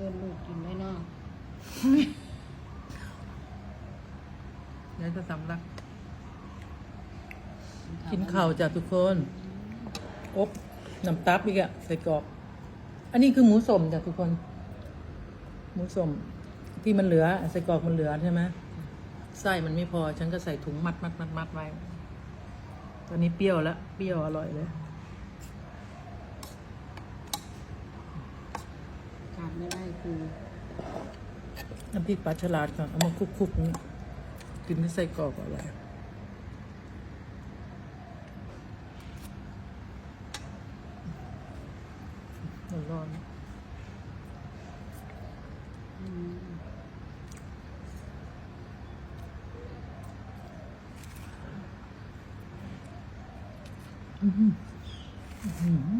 อินลูกกินได้เนาะเดี๋ยวจะสำลัก กินข้าวจ้ะทุกคนอบน้ำตับอีกอะใส่กรอกอันนี้คือหมูสมจ้ะทุกคน หมูสมที่มันเหลือ ใส่กรอกมันเหลือใช่ไหมไส้มันไม่พอ ฉันก็ใส่ถุงมัดมัดมัดมัดไว้ ตอนนี้เปรี้ยวแล้ว เปรี้ยวอร่อยเลย ขาด ไม่ได้คือน้ำพริกปลาฉลาดก่อนเอามาคลุกๆนี่กินไม่ใส่กรอกอะไรร้อนๆอื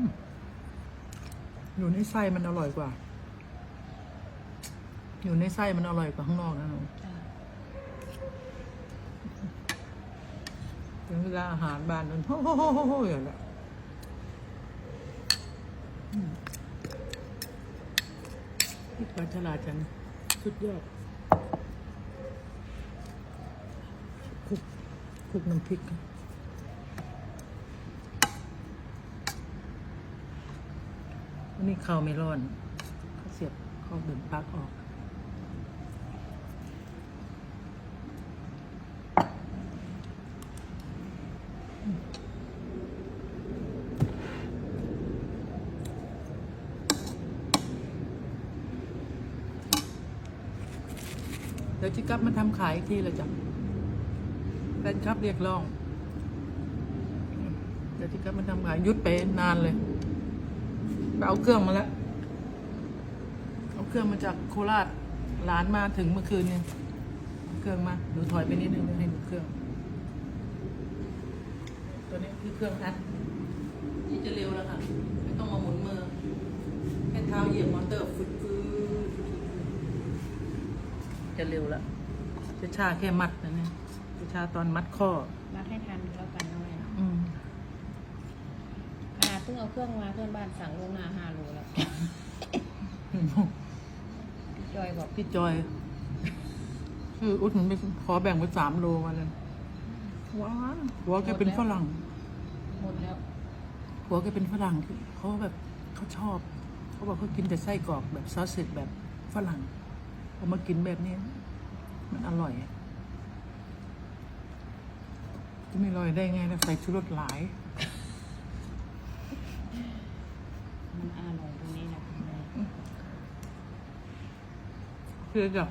มอยู่ในไส้มันอร่อยกว่า อยู่ในไส้มันอร่อยกว่าข้างนอกนะหนูถึงเวลาอาหารบ้านมันโอ้โหโหโหโหอย่างละพี่ปลาฉลาดจังสุดยอดคลุกคลุกน้ำพริกวันนี้ข้าวไม่ร้อนเขาเสียบข้าวเดินปักออก เดี๋ยวจิกลับมาทำขายอีกทีเลยจ้ะแฟนคลับเรียกร้อง เดี๋ยวจิกลับมาทำขายหยุดไปนานเลยไปเอาเครื่องมาแล้ว เอาเครื่องมาจากโคราชหลานมาถึงเมื่อคืนเนี่ยเเครื่องมาหนูถอยไปนิดนึงให้หนูเครื่อง ตัวนี้คือเครื่องอัดนี่จะเร็วแล้วค่ะ ไม่ต้องมาหมุนมือ แค่เท้าเหยียบมอเตอร์ฟึดฟืด จะเร็วแล้วจะชาแค่มัดนะเนี่ยจะชาตอนมัดข้อนัดให้ทันแล้วกันหน่อยเนาะอืมขนาดเพิ่งเอาเครื่องมาเพื่อนบ้านสั่งลวงหน้าห้าโลแล้วพี่จอยบอกพี่จอยคืออุดหนุนไปขอแบ่งไปสามโลมาเลยว้าวหัวแกเป็นฝรั่งหมดแล้วหัวแกเป็นฝรั่งเขาแบบเขาชอบ เขาบอกเขากินแต่ไส้กรอกแบบซอสเสร็จแบบฝรั่ง เอามากินแบบนี้ มันอร่อยจะไม่อร่อยได้ไงนะใส่ชูรสหลาย มันอร่อยตรงนี้แหละคือจะ